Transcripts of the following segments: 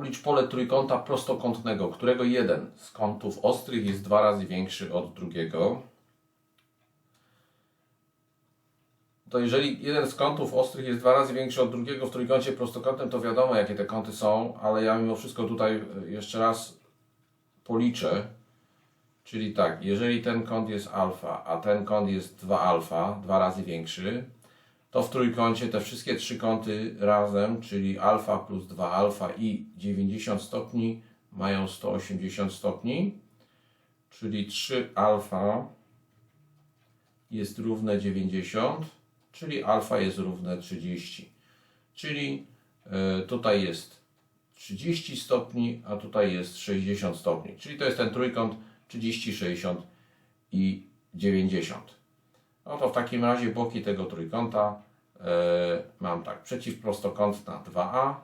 Oblicz pole trójkąta prostokątnego, którego jeden z kątów ostrych jest dwa razy większy od drugiego. To jeżeli jeden z kątów ostrych jest dwa razy większy od drugiego w trójkącie prostokątnym, to wiadomo jakie te kąty są, ale ja mimo wszystko tutaj e, jeszcze raz policzę. Czyli tak, jeżeli ten kąt jest alfa, a ten kąt jest 2 alfa, dwa razy większy, to w trójkącie te wszystkie trzy kąty razem, czyli alfa plus 2 alfa i 90 stopni mają 180 stopni, czyli 3 alfa jest równe 90, czyli alfa jest równe 30. Czyli y, tutaj jest 30 stopni, a tutaj jest 60 stopni. Czyli to jest ten trójkąt 30, 60 i 90. No to w takim razie boki tego trójkąta e, mam tak, przeciwprostokątna 2a,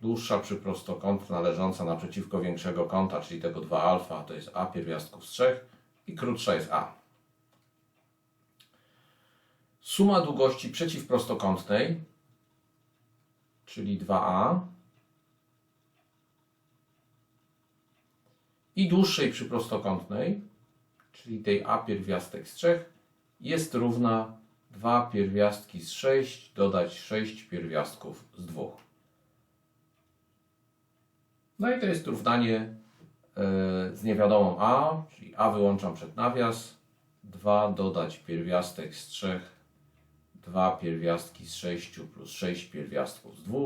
dłuższa przyprostokątna leżąca naprzeciwko większego kąta, czyli tego 2 alfa, to jest a pierwiastków z 3 i krótsza jest a. Suma długości przeciwprostokątnej, czyli 2a, i dłuższej przyprostokątnej, czyli tej a pierwiastek z 3, jest równa 2 pierwiastki z 6 dodać 6 pierwiastków z 2. No i to jest równanie e, z niewiadomą a, czyli a wyłączam przed nawias, 2 dodać pierwiastek z 3, 2 pierwiastki z 6 plus 6 pierwiastków z 2.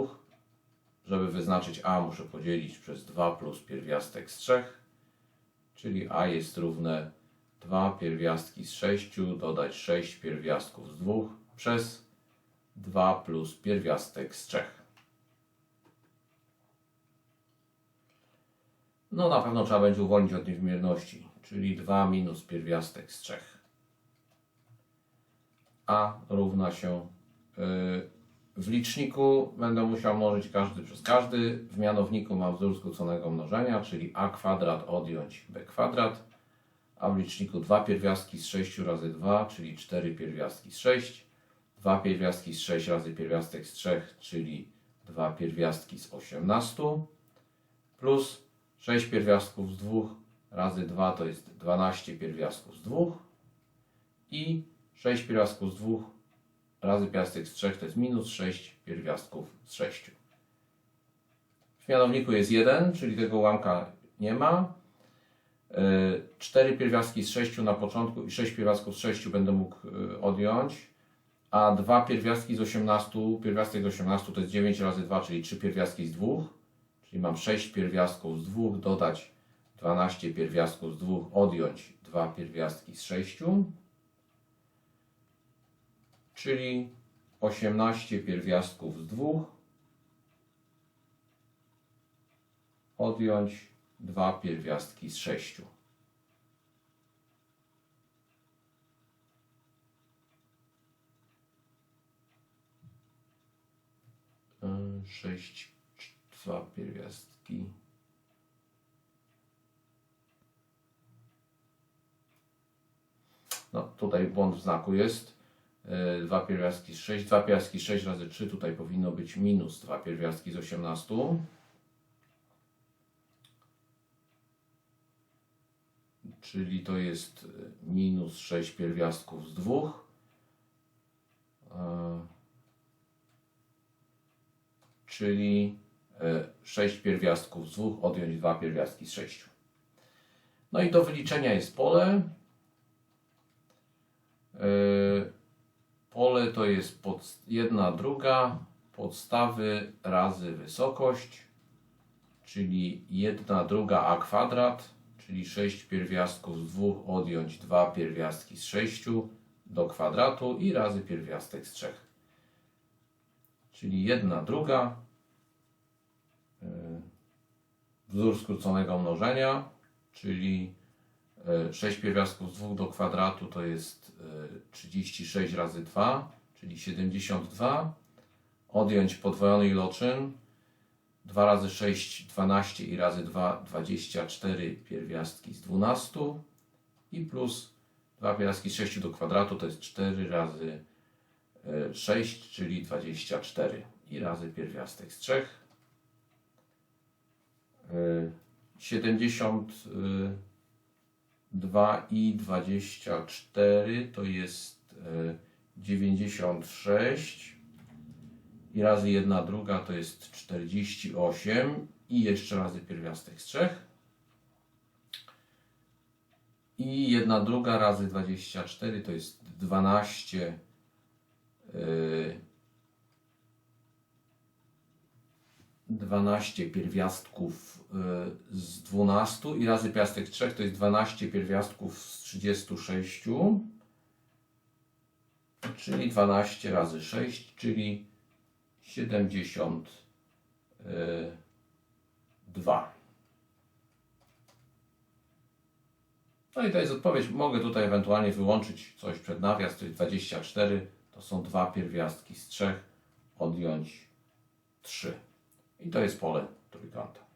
Żeby wyznaczyć a muszę podzielić przez 2 plus pierwiastek z 3 czyli a jest równe 2 pierwiastki z 6 dodać 6 pierwiastków z 2 przez 2 plus pierwiastek z 3. No na pewno trzeba będzie uwolnić od niewymierności, czyli 2 minus pierwiastek z 3. A równa się yy, w liczniku będę musiał mnożyć każdy przez każdy. W mianowniku mam wzór skróconego mnożenia, czyli a kwadrat odjąć b kwadrat, a w liczniku 2 pierwiastki z 6 razy 2, czyli 4 pierwiastki z 6, 2 pierwiastki z 6 razy pierwiastek z 3, czyli 2 pierwiastki z 18, plus 6 pierwiastków z 2 razy 2 to jest 12 pierwiastków z 2 i 6 pierwiastków z 2 razy pierwiastek z 3 to jest minus 6 pierwiastków z 6. W mianowniku jest 1, czyli tego ułamka nie ma. 4 pierwiastki z 6 na początku i 6 pierwiastków z 6 będę mógł y, odjąć, a 2 pierwiastki z 18, pierwiastek z 18 to jest 9 razy 2, czyli 3 pierwiastki z 2, czyli mam 6 pierwiastków z 2, dodać 12 pierwiastków z 2, odjąć 2 pierwiastki z 6 czyli 18 pierwiastków z 2 odjąć 2 pierwiastki z 6. Yy, sześć, dwa pierwiastki. No, tutaj błąd w znaku jest. 2 pierwiastki z 6, 2 pierwiastki z 6 razy 3, tutaj powinno być minus 2 pierwiastki z 18. Czyli to jest minus 6 pierwiastków z 2. Czyli 6 pierwiastków z 2 odjąć 2 pierwiastki z 6. No i do wyliczenia jest pole. Pole to jest pod, jedna druga podstawy razy wysokość, czyli jedna druga a kwadrat, czyli 6 pierwiastków z 2 odjąć 2 pierwiastki z 6 do kwadratu i razy pierwiastek z 3. Czyli jedna druga yy, wzór skróconego mnożenia, czyli 6 e, pierwiastków z 2 do kwadratu to jest 36 e, razy 2, czyli 72. Odjąć podwojony iloczyn. 2 razy 6 12 i razy 2 24 pierwiastki z 12 i plus 2 pierwiastki z 6 do kwadratu to jest 4 razy 6, e, czyli 24 i razy pierwiastek z 3 72 i 24 to jest y, 96 i razy jedna druga to jest 48 i jeszcze razy pierwiastek z 3 i jedna druga razy 24 to jest 12 y, 12 pierwiastków y, z 12 i razy piastek 3 to jest 12 pierwiastków z 36 czyli 12 razy 6 czyli 72 no i to jest odpowiedź. Mogę tutaj ewentualnie wyłączyć coś przed nawias czyli 24 to są dwa pierwiastki z 3 odjąć 3 i to jest pole trójkąta